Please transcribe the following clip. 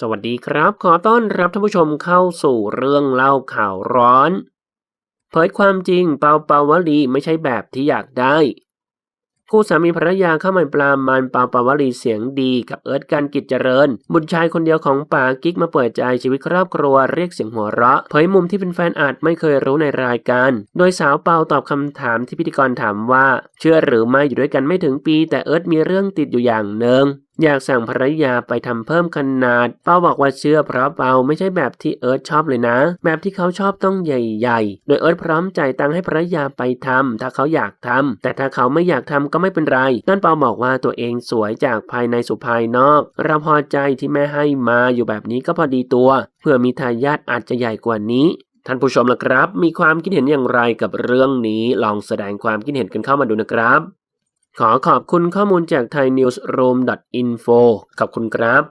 สวัสดีครับ ขอต้อนรับท่านผู้ชมเข้าสู่เรื่องเล่าข่าวร้อน เผยความจริงเปาเปาวลีไม่ใช่แบบที่อยากได้ คู่สามีภรรยาเข้ามาปลามันเปาเปาวลีเสียงดีกับเอิร์ธการกิจเจริญ บุตรชายคนเดียวของป่ากิ๊กมาเปิดใจชีวิตครอบครัวเรียกเสียงหัวเราะ เผยมุมที่เป็นแฟนอาจไม่เคยรู้ในรายการ โดยสาวเปาตอบคำถามที่พิธีกรถามว่า เชื่อหรือไม่อยู่ด้วยกันไม่ถึงปี แต่เอิร์ธมีเรื่องติดอยู่อย่างหนึ่ง อยากสั่งภรรยาไปทำเพิ่มขนาด เปาบอกว่าเชื่อเพราะเปาไม่ใช่แบบที่เอิร์ธชอบเลยนะ แบบที่เขาชอบต้องใหญ่ๆ โดยเอิร์ธพร้อมจ่ายตังค์ให้ภรรยาไปทำถ้าเขาอยากทำแต่ถ้าเขาไม่อยากทำก็ไม่เป็นไร นั่นเปาบอกว่าตัวเองสวยจากภายในสู่ภายนอกเราพอใจที่แม่ให้มาอยู่แบบนี้ก็พอดีตัว เพื่อมีทายาทอาจจะใหญ่กว่านี้ท่านผู้ชมล่ะครับ มีความคิดเห็นอย่างไรกับเรื่องนี้ ลองแสดงความคิดเห็นกันเข้ามาดูนะครับ ขอขอบคุณข้อมูลจาก thainewsroom.info ขอบคุณครับ